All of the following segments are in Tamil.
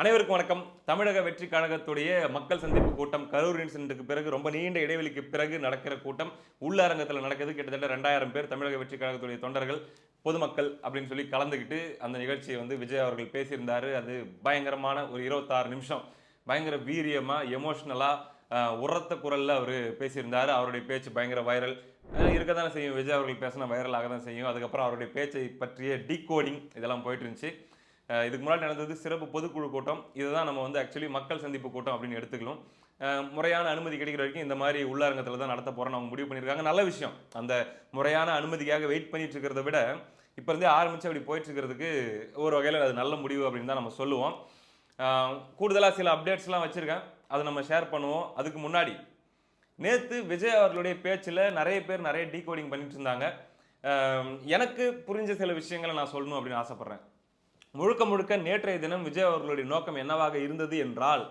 அனைவருக்கும் வணக்கம். தமிழக வெற்றி கழகத்துடைய மக்கள் சந்திப்பு கூட்டம் கரூர் இன்சிடென்ட்டுக்கு பிறகு ரொம்ப நீண்ட இடைவெளிக்கு பிறகு நடக்கிற கூட்டம். உள்ளரங்கத்தில் நடக்குது. கிட்டத்தட்ட ரெண்டாயிரம் பேர் தமிழக வெற்றி கழகத்துடைய தொண்டர்கள் பொதுமக்கள் அப்படின்னு சொல்லி கலந்துக்கிட்டு அந்த நிகழ்ச்சியை வந்து விஜய் அவர்கள் பேசியிருந்தார். அது பயங்கரமான ஒரு இருபத்தாறு நிமிஷம். பயங்கர வீரியமாக எமோஷ்னலாக உரத்த குரலில் அவர் பேசியிருந்தார். அவருடைய பேச்சு பயங்கர வைரல் இருக்க தானே செய்யும். விஜய் அவர்கள் பேசின வைரலாக தான் செய்யும். அதுக்கப்புறம் அவருடைய பேச்சை பற்றிய டீகோடிங் இதெல்லாம் போயிட்டு இருந்துச்சு. இதுக்கு முன்னாடி நடந்தது சிறப்பு பொதுக்குழு கூட்டம். இதுதான் நம்ம வந்து ஆக்சுவலி மக்கள் சந்திப்பு கூட்டம் அப்படின்னு எடுத்துக்கலாம் முறையான அனுமதி கிடைக்கிற வரைக்கும் இந்த மாதிரி உள்ளரங்கத்தில் தான் நடத்த போகிறோம் அவங்க முடிவு பண்ணியிருக்காங்க. நல்ல விஷயம். அந்த முறையான அனுமதிக்காக வெயிட் பண்ணிட்டு இருக்கிறத விட இப்போ இருந்தே ஆரம்பித்து அப்படி போயிட்டு இருக்கிறதுக்கு ஒரு வகையில் அது நல்ல முடிவு அப்படின்னு தான் நம்ம சொல்லுவோம். கூடுதலாக சில அப்டேட்ஸ்லாம் வச்சுருக்கேன். அதை நம்ம ஷேர் பண்ணுவோம். அதுக்கு முன்னாடி நேற்று விஜய் அவர்களுடைய பேச்சில் நிறைய பேர் நிறைய டீகோடிங் பண்ணிட்டு இருந்தாங்க. எனக்கு புரிஞ்ச சில விஷயங்களை நான் சொல்லணும் அப்படின்னு ஆசைப்பட்றேன். முழுக்க முழுக்க நேற்றைய தினம் விஜய் அவர்களுடைய நோக்கம் என்னவாக இருந்தது என்றால்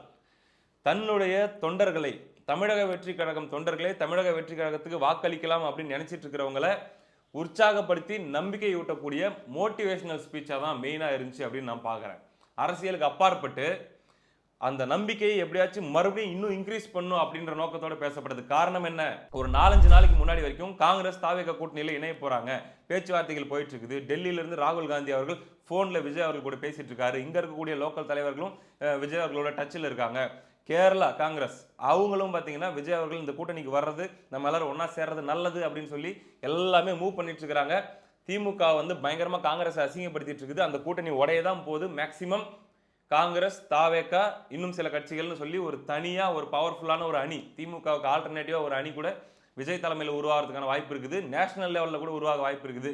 தன்னுடைய தொண்டர்களை தமிழக வெற்றி கழகம் தொண்டர்களே தமிழக வெற்றி கழகத்துக்கு வாக்களிக்கலாம் அப்படின்னு நினைச்சிட்டு இருக்கிறவங்கள உற்சாகப்படுத்தி நம்பிக்கை ஊட்டக்கூடிய மோட்டிவேஷனல் ஸ்பீச்சாக தான் மெயினாக இருந்துச்சு அப்படின்னு நான் பார்க்குறேன் அரசியலுக்கு அப்பாற்பட்டு அந்த நம்பிக்கையை எப்படியாச்சும் மறுபடியும் இன்னும் இன்க்ரீஸ் பண்ணும் அப்படின்ற நோக்கத்தோட பேசப்படுது. காரணம் என்ன? ஒரு நாலஞ்சு நாளைக்கு முன்னாடி வரைக்கும் காங்கிரஸ் தாவேக கூட்டணியில் இணைய போறாங்க. பேச்சுவார்த்தைகள் போயிட்டு இருக்குது. டெல்லியிலிருந்து ராகுல் காந்தி அவர்கள் ஃபோனில் விஜய் அவர்கள் கூட பேசிகிட்டு இருக்காரு. இங்கே இருக்கக்கூடிய லோக்கல் தலைவர்களும் விஜய் அவர்களோட டச்சில் இருக்காங்க. கேரளா காங்கிரஸ் அவங்களும் பார்த்தீங்கன்னா விஜய் அவர்கள் இந்த கூட்டணிக்கு வர்றது நம்ம எல்லாரும் ஒன்றா சேர்றது நல்லது அப்படின்னு சொல்லி எல்லாமே மூவ் பண்ணிட்டு திமுக வந்து பயங்கரமாக காங்கிரஸ் அசிங்கப்படுத்திட்டு இருக்குது. அந்த கூட்டணி உடைய தான் போகுது மேக்சிமம் காங்கிரஸ் தாவேக்கா இன்னும் சில கட்சிகள்னு சொல்லி ஒரு தனியாக ஒரு பவர்ஃபுல்லான ஒரு அணி திமுகவுக்கு ஆல்டர்னேட்டிவாக ஒரு அணி கூட விஜய் தலைமையில் உருவாகிறதுக்கான வாய்ப்பு இருக்குது. நேஷனல் லெவலில் கூட உருவாக வாய்ப்பு இருக்குது.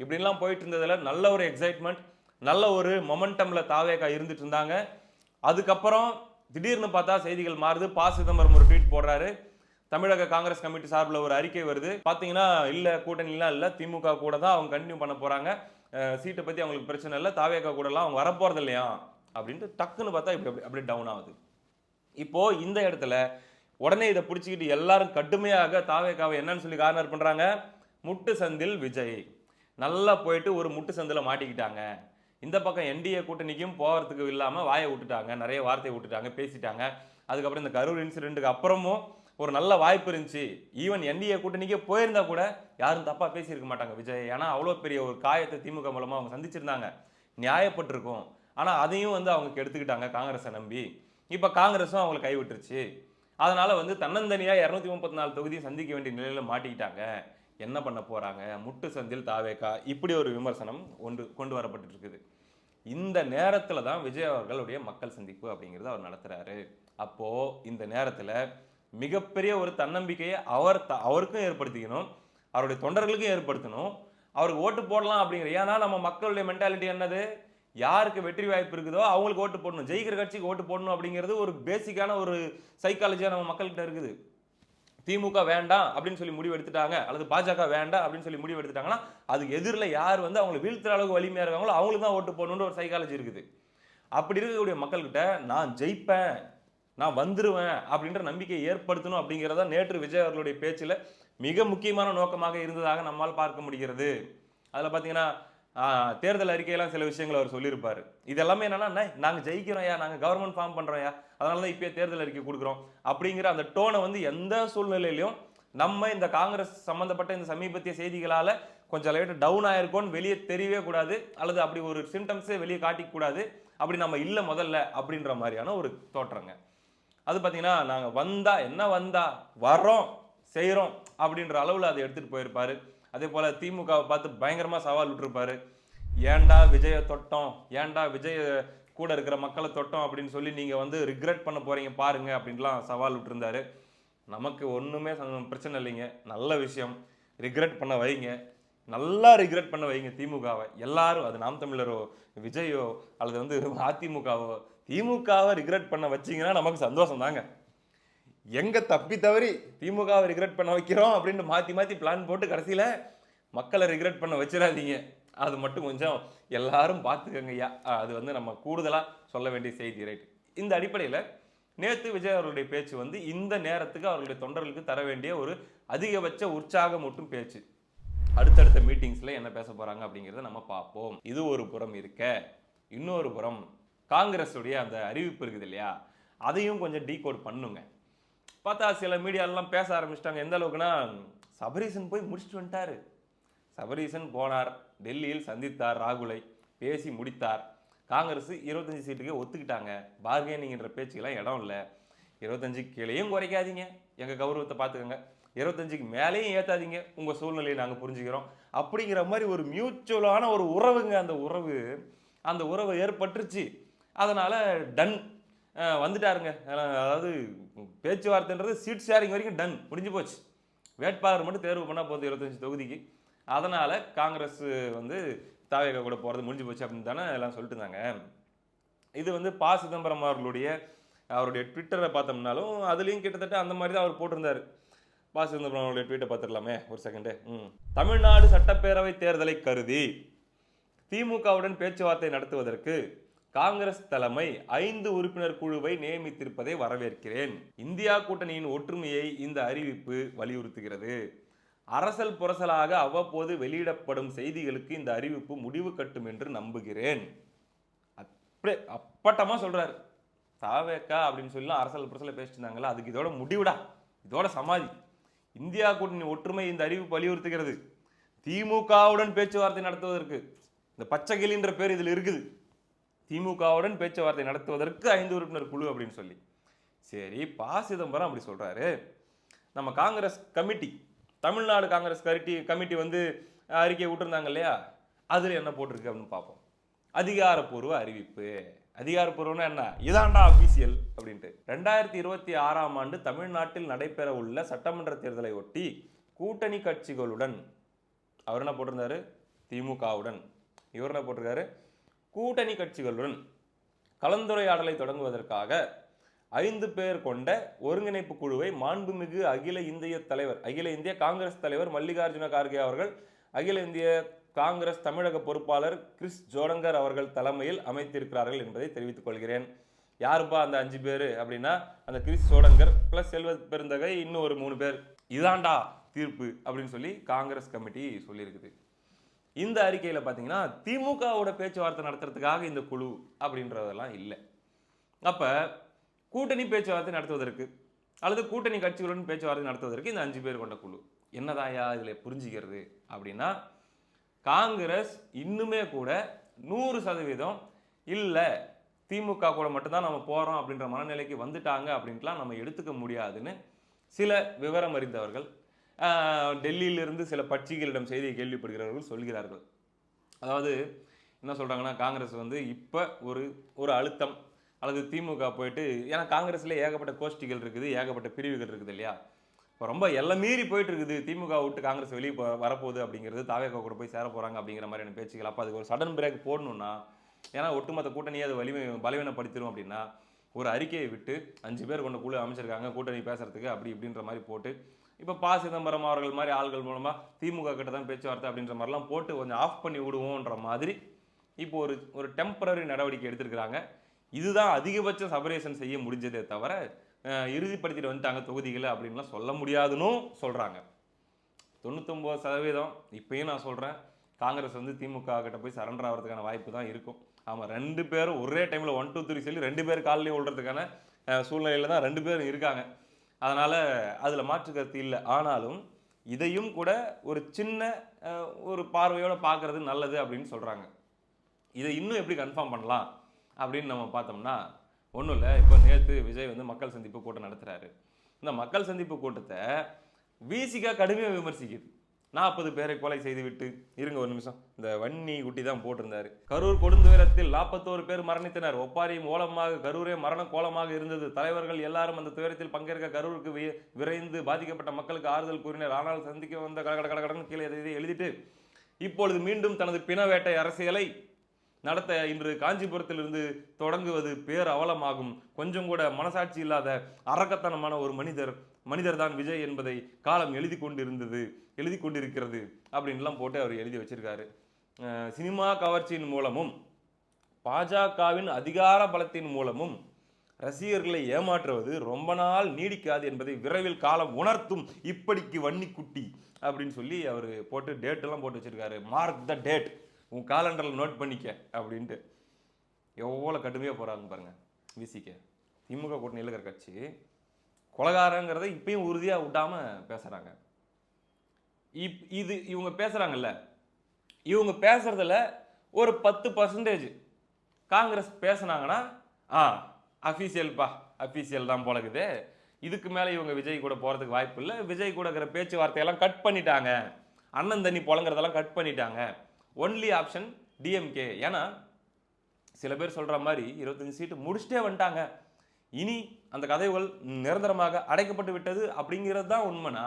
இப்படிலாம் போயிட்டு இருந்ததில் நல்ல ஒரு எக்ஸைட்மெண்ட் நல்ல ஒரு மொமெண்டம்ல தாவேக்கா இருந்துட்டு இருந்தாங்க அதுக்கப்புறம் திடீர்னு பார்த்தா செய்திகள் மாறுது. பா. சிதம்பரம் ஒரு ட்வீட் போடுறாரு. தமிழக காங்கிரஸ் கமிட்டி சார்பில் ஒரு அறிக்கை வருது. பார்த்தீங்கன்னா இல்லை கூட்டணிலாம் இல்லை. திமுக கூட தான் அவங்க கண்டினியூ பண்ண போகிறாங்க சீட்டை பற்றி அவங்களுக்கு பிரச்சனை இல்லை. தாவேக்கா கூடலாம் அவங்க வரப்போகிறது இல்லையா? அப்படின்ட்டு டக்குன்னு பார்த்தா இப்படி அப்படி அப்படியே டவுன் ஆகுது. இப்போது இந்த இடத்துல உடனே இதை பிடிச்சிக்கிட்டு எல்லாரும் கடுமையாக தாவேக்காவை என்னன்னு சொல்லி கார்னர் பண்ணுறாங்க முட்டு சந்தில் விஜய். நல்லா போயிட்டு ஒரு முட்டு சந்தில் மாட்டிக்கிட்டாங்க. இந்த பக்கம் என்டிஏ கூட்டணிக்கும் போகிறதுக்கு இல்லாமல் வாயை விட்டுட்டாங்க. நிறைய வார்த்தையை விட்டுட்டாங்க பேசிட்டாங்க. அதுக்கப்புறம் இந்த கரூர் இன்சிடென்ட்டுக்கு அப்புறமும் ஒரு நல்ல வாய்ப்பு இருந்துச்சு. ஈவன் என்டிஏ கூட்டணிக்கே போயிருந்தா கூட யாரும் தப்பாக பேசியிருக்க மாட்டாங்க விஜய். ஏன்னா அவ்வளோ பெரிய ஒரு காயத்தை திமுக மூலமாக அவங்க சந்திச்சிருந்தாங்க. நியாயப்பட்டிருக்கும். ஆனால் அதையும் வந்து அவங்க கெடுத்துக்கிட்டாங்க காங்கிரஸை நம்பி. இப்போ காங்கிரஸும் அவங்களை கைவிட்டுருச்சு. அதனால் வந்து தன்னந்தனியாக இரநூத்தி முப்பத்தி நாலு தொகுதியும் சந்திக்க வேண்டிய நிலையில் மாட்டிக்கிட்டாங்க. என்ன பண்ண போகிறாங்க முட்டு சந்தில் தாவேக்கா? இப்படி ஒரு விமர்சனம் ஒன்று கொண்டு வரப்பட்டு இருக்குது இந்த நேரத்தில் தான் விஜய் அவர்களுடைய மக்கள் சந்திப்பு அப்படிங்கிறத அவர் நடத்துகிறாரு அப்போது இந்த நேரத்தில் மிகப்பெரிய ஒரு தன்னம்பிக்கையை அவர் த- அவருக்கும் ஏற்படுத்திக்கணும் அவருடைய தொண்டர்களுக்கும் ஏற்படுத்தணும். அவருக்கு ஓட்டு போடலாம் அப்படிங்கிற ஏன்னா நம்ம மக்களுடைய மென்டாலிட்டி என்னது? யாருக்கு வெற்றி வாய்ப்பு இருக்குதோ அவங்களுக்கு ஓட்டு போடணும். ஜெயிக்கிற கட்சிக்கு ஓட்டு போடணும் அப்படிங்கிறது ஒரு பேசிக்கான ஒரு சைக்காலஜியாக நம்ம மக்கள்கிட்ட இருக்குது. திமுக வேண்டாம் அப்படின்னு சொல்லி முடிவு எடுத்துட்டாங்க அல்லது பாஜக வேண்டாம் அப்படின்னு சொல்லி முடிவு எடுத்துட்டாங்கன்னா அதுக்கு எதிரில் யார் வந்து அவங்களை வீழ்த்துற அளவுக்கு வலிமையாக இருக்காங்களோ அவங்களுக்கு தான் ஓட்டு போடணுன்ற ஒரு சைக்காலஜி இருக்குது. அப்படி இருக்கக்கூடிய மக்கள்கிட்ட நான் ஜெயிப்பேன் நான் வந்துடுவேன் அப்படின்ற நம்பிக்கையை ஏற்படுத்தணும் அப்படிங்கிறத நேற்று விஜய் அவர்களுடைய பேச்சில் மிக முக்கியமான நோக்கமாக இருந்ததாக நம்மால் பார்க்க முடிகிறது. அதில் பார்த்தீங்கன்னா தேர்தல் அறிக்கையெல்லாம் சில விஷயங்கள் அவர் சொல்லியிருப்பார். இதெல்லாமே என்னன்னா நாங்கள் ஜெயிக்கிறோம் யா நாங்கள் கவர்மெண்ட் ஃபார்ம் பண்றோம்யா அதனால தான் இப்பயே தேர்தல் அறிக்கை கொடுக்குறோம். அப்படிங்கிற அந்த டோனை வந்து எந்த சூழ்நிலையிலையும் நம்ம இந்த காங்கிரஸ் சம்மந்தப்பட்ட இந்த சமீபத்திய செய்திகளால் கொஞ்சம் லைட்டு டவுன் ஆயிருக்கோன்னு வெளியே தெரியவே கூடாது அல்லது அப்படி ஒரு சிம்டம்ஸே வெளியே காட்டிக்கூடாது அப்படி நம்ம இல்லை முதல்ல அப்படின்ற மாதிரியான ஒரு தோற்றங்க. அது பார்த்தீங்கன்னா நாங்கள் வந்தா என்ன வந்தா வர்றோம் செய்கிறோம் அப்படின்ற அளவில் அதை எடுத்துகிட்டு போயிருப்பாரு. அதே போல் திமுகவை பார்த்து பயங்கரமாக சவால் விட்டுருப்பாரு. ஏன்டா விஜய தொட்டோம்? ஏன்டா விஜய கூட இருக்கிற மக்களை தொட்டோம் அப்படின்னு சொல்லி நீங்கள் வந்து ரிக்ரெட் பண்ண போகிறீங்க பாருங்கள் அப்படின்லாம் சவால் விட்டுருந்தாரு. நமக்கு ஒன்றுமே பிரச்சனை இல்லைங்க. நல்ல விஷயம். ரிக்ரெட் பண்ண வைங்க. நல்லா ரிக்ரெட் பண்ண வைங்க திமுகவை. எல்லாரும் அது நாம் தமிழரோ விஜயோ அல்லது வந்து அதிமுகவோ திமுகவை ரிக்ரெட் பண்ண வச்சீங்கன்னா நமக்கு சந்தோஷம் தாங்க எங்கே தப்பி தவறி திமுகவை ரிக்ரெட் பண்ண வைக்கிறோம் அப்படின்னு மாற்றி மாற்றி பிளான் போட்டு கடைசியில் மக்களை ரிக்ரெட் பண்ண வச்சிடாதீங்க. அது மட்டும் கொஞ்சம் எல்லாரும் பார்த்துக்கங்க ஐயா. அது வந்து நம்ம கூடுதலாக சொல்ல வேண்டிய செய்தி ரைட் இந்த அடிப்படையில் நேத்து விஜய் அவர்களுடைய பேச்சு வந்து இந்த நேரத்துக்கு அவர்களுடைய தொண்டர்களுக்கு தர வேண்டிய ஒரு அதிகபட்ச உற்சாகம் மட்டும் பேச்சு. அடுத்தடுத்த மீட்டிங்ஸில் என்ன பேச போகிறாங்க அப்படிங்கிறத நம்ம பார்ப்போம். இது ஒரு புறம் இருக்க இன்னொரு புறம் காங்கிரஸுடைய அந்த அறிவிப்பு இருக்குது இல்லையா? அதையும் கொஞ்சம் டீகோட் பண்ணுங்க. பார்த்தா சில மீடியாலெலாம் பேச ஆரம்பிச்சிட்டாங்க. எந்த அளவுக்குன்னா சபரீசன் போய் முடிச்சுட்டு வந்துட்டாரு. சபரீசன் போனார். டெல்லியில் சந்தித்தார் ராகுலை. பேசி முடித்தார். காங்கிரஸ் இருபத்தஞ்சு சீட்டுக்கே ஒத்துக்கிட்டாங்க. பார்கெனிங்ன்ற பேச்சுக்கெல்லாம் இடம் இல்லை. இருபத்தஞ்சு கீழேயும் குறைக்காதீங்க. எங்கள் கௌரவத்தை பார்த்துக்கோங்க. இருபத்தஞ்சுக்கு மேலேயும் ஏற்றாதீங்க உங்கள் சூழ்நிலையை நாங்கள் புரிஞ்சுக்கிறோம். அப்படிங்கிற மாதிரி ஒரு மியூச்சுவலான ஒரு உறவுங்க அந்த உறவு அந்த உறவு ஏற்பட்டுருச்சு. அதனால் டன் வந்துட்டாருங்க. அதாவது பேச்சுவார்த்தைன்றது சீட் ஷேரிங் வரைக்கும் டன் முடிஞ்சு போச்சு. வேட்பாளர் மட்டும் தேர்வு பண்ணால் போதும் இருபத்தஞ்சி தொகுதிக்கு. அதனால் காங்கிரஸ் வந்து தாவேக கூட போகிறது முடிஞ்சு போச்சு அப்படின்னு தானே எல்லாம் சொல்லிட்டு இருந்தாங்க. இது வந்து பா. சிதம்பரம் அவர்களுடைய அவருடைய ட்விட்டரை பார்த்தோம்னாலும் அதுலேயும் கிட்டத்தட்ட அந்த மாதிரி தான் அவர் போட்டிருந்தார். பா. சிதம்பரம் அவருடைய ட்வீட்டை பார்த்துடலாமே ஒரு செகண்டு ம். தமிழ்நாடு சட்டப்பேரவை தேர்தலை கருதி திமுகவுடன் பேச்சுவார்த்தை நடத்துவதற்கு காங்கிரஸ் தலைமை ஐந்து உறுப்பினர் குழுவை நியமித்திருப்பதை வரவேற்கிறேன். இந்தியா கூட்டணியின் ஒற்றுமையை இந்த அறிவிப்பு வலியுறுத்துகிறது. அரசல் புரசலாக அவ்வப்போது வெளியிடப்படும் செய்திகளுக்கு இந்த அறிவிப்பு முடிவு கட்டும் என்று நம்புகிறேன். அப்படியே அப்பட்டமாக சொல்கிறார் தாவேக்கா அப்படின்னு சொல்லி அரசல் புரசலை பேசிட்டு இருந்தாங்களா அதுக்கு இதோட முடிவுடா. இதோட சமாதி. இந்தியா கூட்டணி ஒற்றுமை இந்த அறிவிப்பு வலியுறுத்துகிறது. திமுகவுடன் பேச்சுவார்த்தை நடத்துவதற்கு. இந்த பச்சைகிளின்ற பேர் இதில் இருக்குது. திமுகவுடன் பேச்சுவார்த்தை நடத்துவதற்கு ஐந்து உறுப்பினர் குழு அப்படின்னு சொல்லி. சரி பா சிதம்பரம் அப்படி சொல்கிறாரு நம்ம Congress committee Tamil Nadu Congress committee committee வந்து அறிக்கை விட்டுருந்தாங்க இல்லையா? அதில் என்ன போட்டிருக்கு அப்படின்னு பார்ப்போம். அதிகாரப்பூர்வ அறிவிப்பு. அதிகாரப்பூர்வம்னா என்ன? இதாண்டா அபிஷியல் அப்படின்ட்டு. ரெண்டாயிரத்தி இருபத்தி ஆறாம் ஆண்டு தமிழ்நாட்டில் நடைபெற உள்ள சட்டமன்ற தேர்தலை ஒட்டி கூட்டணி கட்சிகளுடன் அவர் என்ன போட்டிருந்தாரு? திமுகவுடன். இவர் என்ன போட்டிருக்காரு? கூட்டணி கட்சிகளுடன் கலந்துரையாடலை தொடங்குவதற்காக ஐந்து பேர் கொண்ட ஒருங்கிணைப்பு குழுவை மாண்புமிகு அகில இந்திய தலைவர் அகில இந்திய காங்கிரஸ் தலைவர் மல்லிகார்ஜுன கார்கே அவர்கள் அகில இந்திய காங்கிரஸ் தமிழக பொறுப்பாளர் கிறிஸ் ஜோடங்கர் அவர்கள் தலைமையில் அமைத்திருக்கிறார்கள் என்பதை தெரிவித்துக் கொள்கிறேன். யாருப்பா அந்த அஞ்சு பேர் அப்படின்னா அந்த கிறிஸ் ஜோடங்கர் பிளஸ் செல்வ பெருந்தகை இன்னும் ஒரு மூணு பேர். இதாண்டா தீர்ப்பு அப்படின்னு சொல்லி காங்கிரஸ் கமிட்டி சொல்லியிருக்குது. இந்த அறிக்கையில் பார்த்தீங்கன்னா திமுகவோட பேச்சுவார்த்தை நடத்துறதுக்காக இந்த குழு அப்படின்றதெல்லாம் இல்லை. அப்போ கூட்டணி பேச்சுவார்த்தை நடத்துவதற்கு அல்லது கூட்டணி கட்சிகளுடன் பேச்சுவார்த்தை நடத்துவதற்கு இந்த அஞ்சு பேர் கொண்ட குழு. என்னதாயா இதில் புரிஞ்சுக்கிறது அப்படின்னா காங்கிரஸ் இன்னுமே கூட நூறு சதவீதம் இல்லை திமுக கூட மட்டும்தான் நம்ம போகிறோம் அப்படின்ற மனநிலைக்கு வந்துட்டாங்க அப்படின்ட்டுலாம் நம்ம எடுத்துக்க முடியாதுன்னு சில விவரம் அறிந்தவர்கள் டெல்லியிலிருந்து சில பட்சிகளிடம் செய்தியை கேள்விப்படுகிறவர்கள் சொல்கிறார்கள். அதாவது என்ன சொல்கிறாங்கன்னா காங்கிரஸ் வந்து இப்போ ஒரு ஒரு அழுத்தம் அல்லது திமுக போயிட்டு ஏன்னா காங்கிரஸ்ல ஏகப்பட்ட கோஷ்டிகள் இருக்குது ஏகப்பட்ட பிரிவுகள் இருக்குது இல்லையா? இப்போ ரொம்ப எல்லாம் மீறி போயிட்டு இருக்குது திமுக விட்டு காங்கிரஸ் வெளியே போ வரப்போகுது அப்படிங்கிறது தாவேக்கா கூட போய் சேர போகிறாங்க அப்படிங்கிற மாதிரியான பேச்சுகள். அப்போ அதுக்கு ஒரு சடன் பிரேக் போடணும்னா ஏன்னா ஒட்டுமொத்த கூட்டணியை அது வலிமை பலவீனப்படுத்திடும் அப்படின்னா ஒரு அறிக்கையை விட்டு அஞ்சு பேர் கொண்ட குழு அமைச்சிருக்காங்க கூட்டணி பேசுறதுக்கு அப்படி இப்படின்ற மாதிரி போட்டு இப்போ பா. சிதம்பரம் அவர்கள் மாதிரி ஆள்கள் மூலமாக திமுக கிட்ட தான் பேச்சுவார்த்தை அப்படின்ற மாதிரிலாம் போட்டு கொஞ்சம் ஆஃப் பண்ணி விடுவோன்ற மாதிரி இப்போ ஒரு ஒரு டெம்பரரி நடவடிக்கை எடுத்திருக்கிறாங்க. இதுதான் அதிகபட்ச சபரேஷன் செய்ய முடிஞ்சதே தவிர இறுதிப்படுத்திட்டு வந்துட்டாங்க தொகுதிகளை அப்படின்லாம் சொல்ல முடியாதுன்னு சொல்கிறாங்க தொண்ணூத்தொம்பது சதவீதம் இப்பயும் நான் சொல்கிறேன் காங்கிரஸ் வந்து திமுக கிட்ட போய் சரண்டர் ஆகிறதுக்கான வாய்ப்பு தான் இருக்கும். ஆமாம் ரெண்டு பேரும் ஒரே டைமில் ஒன் டூ த்ரீ சொல்லி ரெண்டு பேர் காலிலையும் விழுறதுக்கான சூழ்நிலையில் தான் ரெண்டு பேரும் இருக்காங்க. அதனால் அதில் மாற்று கருத்து இல்லை. ஆனாலும் இதையும் கூட ஒரு சின்ன ஒரு பார்வையோடு பார்க்குறது நல்லது அப்படின்னு சொல்கிறாங்க இதை இன்னும் எப்படி கன்ஃபார்ம் பண்ணலாம்? அப்படின்னு நம்ம பார்த்தோம்னா ஒன்றும் இல்லை. இப்போ நேற்று விஜய் வந்து மக்கள் சந்திப்பு கூட்டம் நடத்துகிறாரு இந்த மக்கள் சந்திப்பு கூட்டத்தை விசிகா கடுமையாக விமர்சிக்குது. நாற்பது பேரை கொலை செய்துவிட்டு இருங்க ஒரு நிமிஷம். இந்த வன்னி குட்டி தான் போட்டிருந்தாரு. கரூர் கொடுந்துயரத்தில் நாற்பத்தோரு பேர் மரணித்தனர். ஒப்பாரியும் மூலமாக கரூரே மரண கோலமாக இருந்தது. தலைவர்கள் எல்லாரும் அந்த துயரத்தில் பங்கேற்க கரூருக்கு விரைந்து பாதிக்கப்பட்ட மக்களுக்கு ஆறுதல் கூறினர். ஆனால் சந்திக்க வந்த கடகட கடகடன் கீழே எதை எழுதிட்டு இப்பொழுது மீண்டும் தனது பிணவேட்டை அரசியலை நடத்த இன்று காஞ்சிபுரத்திலிருந்து தொடங்குவது பேர் அவலமாகும் கொஞ்சம் கூட மனசாட்சி இல்லாத அரக்கத்தனமான ஒரு மனிதர் மனிதர் தான் விஜய் என்பதை காலம் எழுதி கொண்டிருந்தது எழுதி கொண்டிருக்கிறது அப்படின்லாம் போட்டு அவர் எழுதி வச்சிருக்காரு. சினிமா கவர்ச்சியின் மூலமும் பாஜகவின் அதிகார பலத்தின் மூலமும் ரசிகர்களை ஏமாற்றுவது ரொம்ப நாள் நீடிக்காது என்பதை விரைவில் காலம் உணர்த்தும் இப்படிக்கு வன்னிக்குட்டி அப்படின்னு சொல்லி அவர் போட்டு டேட்டெல்லாம் போட்டு வச்சிருக்காரு. மார்க் த டேட் உன் காலண்டரில் நோட் பண்ணிக்க அப்படின்ட்டு. எவ்வளோ கடுமையாக போகிறாங்க பாருங்கள் விசிக்க திமுக கூட்டணியில் இருக்கிற கட்சி கொலகாரங்கிறத இப்பயும் உறுதியாக விட்டாமல் பேசுகிறாங்க இப் இது இவங்க பேசுகிறாங்கல்ல இவங்க பேசுகிறதுல ஒரு பத்து பர்சன்டேஜ் காங்கிரஸ் பேசுனாங்கன்னா ஆ அஃபீஷியல்ப்பா அஃபீஷியல் தான் போலக்குது இதுக்கு மேலே இவங்க விஜய் கூட போகிறதுக்கு வாய்ப்பு இல்லை. விஜய் கூட இருக்கிற பேச்சுவார்த்தையெல்லாம் கட் பண்ணிட்டாங்க. அண்ணன் தண்ணி புலங்கிறதெல்லாம் கட் பண்ணிட்டாங்க. ஒன்லி ஆப்ஷன் டிஎம்கே ஏன்னா சில பேர் சொல்கிற மாதிரி இருபத்தஞ்சு சீட்டு முடிச்சுட்டே வந்துட்டாங்க. இனி அந்த கதைகள் நிரந்தரமாக அடைக்கப்பட்டு விட்டது அப்படிங்கிறது தான் உண்மைனா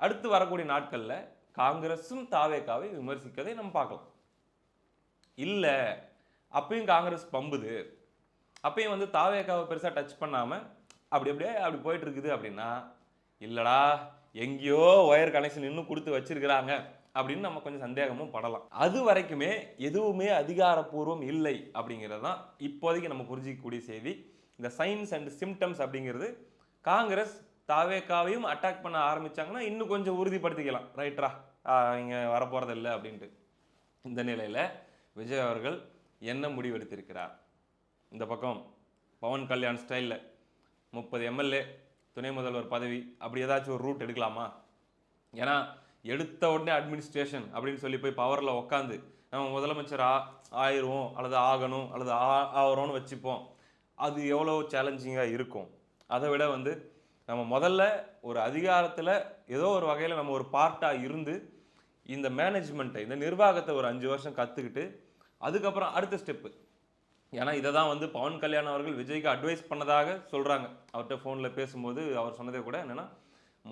அடுத்து வரக்கூடிய நாட்களில் காங்கிரஸும் தாவேக்காவை விமர்சிக்கதை நம்ம பார்க்கலாம். இல்லை அப்பயும் காங்கிரஸ் பம்புது. அப்பயும் வந்து தாவேக்காவை பெருசாக டச் பண்ணாமல் அப்படி அப்படியே அப்படி போயிட்டுருக்குது அப்படின்னா இல்லைடா எங்கேயோ ஒயர் கனெக்ஷன் இன்னும் கொடுத்து வச்சிருக்கிறாங்க. அப்படின்னு நம்ம கொஞ்சம் சந்தேகமும் படலாம். அது வரைக்குமே எதுவுமே அதிகாரப்பூர்வம் இல்லை அப்படிங்கிறது தான் இப்போதைக்கு நம்ம புரிஞ்சிக்கக்கூடிய செய்தி. இந்த சைன்ஸ் அண்ட் சிம்டம்ஸ் அப்படிங்கிறது காங்கிரஸ் தாவேக்காவையும் அட்டாக் பண்ண ஆரம்பித்தாங்கன்னா இன்னும் கொஞ்சம் உறுதிப்படுத்திக்கலாம். ரைட்ரா இங்கே வரப்போகிறதில்ல இல்லை அப்படின்ட்டு. இந்த நிலையில் விஜய் அவர்கள் என்ன முடிவெடுத்திருக்கிறார்? இந்த பக்கம் பவன் கல்யாண் ஸ்டைலில் முப்பது எம்எல்ஏ துணை முதல்வர் பதவி அப்படி ஏதாச்சும் ஒரு ரூட் எடுக்கலாமா? ஏன்னா எடுத்த உடனே அட்மினிஸ்ட்ரேஷன் அப்படின்னு சொல்லி போய் பவரில் உக்காந்து நம்ம முதலமைச்சர் ஆ ஆயிடுவோம் அல்லது ஆகணும் அல்லது ஆ ஆகிறோம்னு வச்சுப்போம். அது எவ்வளோ சேலஞ்சிங்காக இருக்கும். அதை விட வந்து நம்ம முதல்ல ஒரு அதிகாரத்தில் ஏதோ ஒரு வகையில் நம்ம ஒரு பார்ட்டாக இருந்து இந்த மேனேஜ்மெண்ட்டை இந்த நிர்வாகத்தை ஒரு அஞ்சு வருஷம் கற்றுக்கிட்டு அதுக்கப்புறம் அடுத்த ஸ்டெப்பு ஏன்னா இதை தான் வந்து பவன் கல்யாண் அவர்கள் விஜய்க்கு அட்வைஸ் பண்ணதாக சொல்கிறாங்க அவர்கிட்ட ஃபோனில் பேசும்போது அவர் சொன்னதே கூட என்னென்னா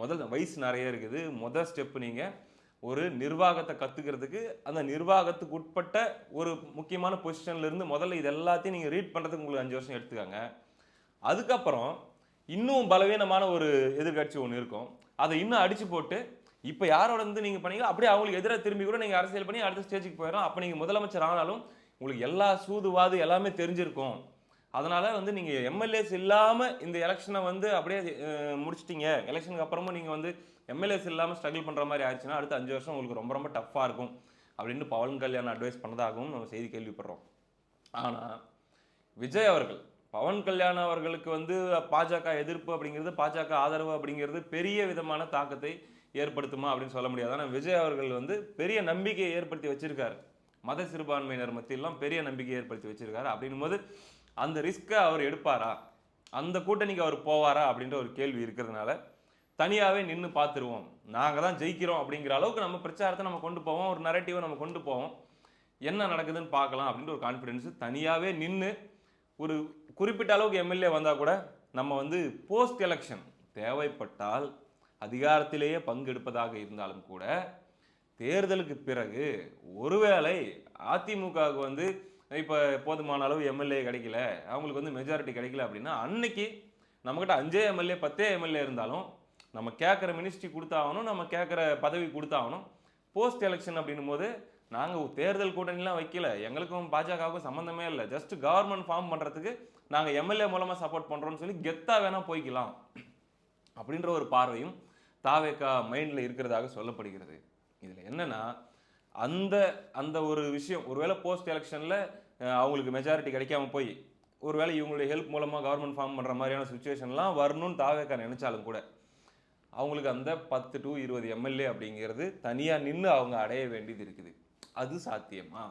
முதல் வயசு நிறைய இருக்குது. முதல் ஸ்டெப் நீங்கள் ஒரு நிர்வாகத்தை கற்றுக்கிறதுக்கு அந்த நிர்வாகத்துக்கு உட்பட்ட ஒரு முக்கியமான பொசிஷன்லேருந்து முதல்ல இது எல்லாத்தையும் நீங்கள் ரீட் பண்ணுறதுக்கு உங்களுக்கு அஞ்சு வருஷம் எடுத்துக்காங்க. அதுக்கப்புறம் இன்னும் பலவீனமான ஒரு எதிர்கட்சி ஒன்று இருக்கும். அதை இன்னும் அடித்து போட்டு இப்போ யாரோட இருந்து நீங்கள் பண்ணீங்களோ அப்படியே அவங்களுக்கு எதிராக திரும்பி கூட நீங்கள் அரசியல் பண்ணி அடுத்த ஸ்டேஜுக்கு போயிடும் அப்போ நீங்கள் முதலமைச்சர் ஆனாலும் உங்களுக்கு எல்லா சூதுவாது எல்லாமே தெரிஞ்சிருக்கும். அதனால் வந்து நீங்கள் எம்எல்ஏஸ் இல்லாமல் இந்த எலெக்ஷனை வந்து அப்படியே முடிச்சிட்டிங்க. எலெக்ஷனுக்கு அப்புறமும் நீங்கள் வந்து எம்எல்ஏஸ் இல்லாமல் ஸ்ட்ரகிள் பண்ணுற மாதிரி ஆயிடுச்சுன்னா அடுத்த அஞ்சு வருஷம் உங்களுக்கு ரொம்ப ரொம்ப டஃப்பாக இருக்கும் அப்படின்னு பவன் கல்யாண் அட்வைஸ் பண்ணதாகவும் நம்ம செய்தி கேள்விப்படுறோம். ஆனால் விஜய் அவர்கள் பவன் கல்யாண் அவர்களுக்கு வந்து பாஜக எதிர்ப்பு அப்படிங்கிறது பாஜக ஆதரவு அப்படிங்கிறது பெரிய விதமான தாக்கத்தை ஏற்படுத்துமா அப்படின்னு சொல்ல முடியாது. ஆனால் விஜய் அவர்கள் வந்து பெரிய நம்பிக்கையை ஏற்படுத்தி வச்சிருக்காரு. மத சிறுபான்மையினர் மத்தியெல்லாம் பெரிய நம்பிக்கையை ஏற்படுத்தி வச்சிருக்காரு. அப்படின்னும் போது அந்த ரிஸ்க்கை அவர் எடுப்பாரா? அந்த கூட்டணிக்கு அவர் போவாரா? அப்படின்ற ஒரு கேள்வி இருக்கிறதுனால தனியாகவே நின்று பார்த்துருவோம். நாங்கள் தான் ஜெயிக்கிறோம் அப்படிங்கிற அளவுக்கு நம்ம பிரச்சாரத்தை நம்ம கொண்டு போவோம். ஒரு நரேட்டிவை நம்ம கொண்டு போவோம். என்ன நடக்குதுன்னு பார்க்கலாம் அப்படின்ற ஒரு கான்ஃபிடென்ஸ் தனியாகவே நின்று ஒரு குறிப்பிட்ட அளவுக்கு எம்எல்ஏ வந்தால் கூட நம்ம வந்து போஸ்ட் எலெக்ஷன் தேவைப்பட்டால் அதிகாரத்திலேயே பங்கெடுப்பதாக இருந்தாலும் கூட தேர்தலுக்கு பிறகு ஒருவேளை அதிமுகவுக்கு வந்து இப்போ போதுமான அளவு எம்எல்ஏ கிடைக்கல. அவங்களுக்கு வந்து மெஜாரிட்டி கிடைக்கல அப்படின்னா அன்னைக்கு நம்மக்கிட்ட அஞ்சே எம்எல்ஏ பத்தே எம்எல்ஏ இருந்தாலும் நம்ம கேட்குற மினிஸ்ட்ரி கொடுத்தாகணும் நம்ம கேட்குற பதவி கொடுத்தாகணும். போஸ்ட் எலெக்ஷன் அப்படின்னும் போது நாங்கள் தேர்தல் கூட்டணிலாம் வைக்கல. எங்களுக்கும் பாஜகவுக்கும் சம்மந்தமே இல்லை. ஜஸ்ட் கவர்மெண்ட் ஃபார்ம் பண்ணுறதுக்கு நாங்கள் எம்எல்ஏ மூலமாக சப்போர்ட் பண்ணுறோம்னு சொல்லி கெத்தாக வேணால் போய்க்கலாம். அப்படின்ற ஒரு பார்வையும் தாவேக்கா மைண்டில் இருக்கிறதாக சொல்லப்படுகிறது. இதில் என்னென்னா அந்த அந்த ஒரு விஷயம் ஒருவேளை போஸ்ட் எலெக்ஷனில் அவங்களுக்கு மெஜாரிட்டி கிடைக்காம போய் ஒருவேளை இவங்களுடைய ஹெல்ப் மூலமாக கவர்மெண்ட் ஃபார்ம் பண்ணுற மாதிரியான சுச்சுவேஷன்லாம் வரணும்னு தாவேக்கா நினச்சாலும் கூட அவங்களுக்கு அந்த பத்து டு இருபது எம்எல்ஏ அப்படிங்கிறது தனியாக நின்று அவங்க அடைய வேண்டியது இருக்குது. அது சாத்தியமா?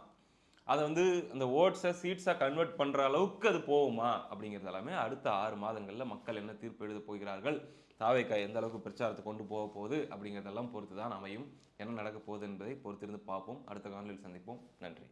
அதை வந்து அந்த ஓட்ஸை சீட்ஸாக கன்வெர்ட் பண்ணுற அளவுக்கு அது போகுமா? அப்படிங்கிறது எல்லாமே அடுத்த ஆறு மாதங்களில் மக்கள் என்ன தீர்ப்பு எழுத போகிறார்கள்? தாவேக்கா எந்த அளவுக்கு பிரச்சாரத்தை கொண்டு போக போகுது அப்படிங்கிறதெல்லாம் பொறுத்து தான் அமையும். என்ன நடக்க போகுது என்பதை பொறுத்திருந்து பார்ப்போம். அடுத்த காணொலியில் சந்திப்போம். நன்றி.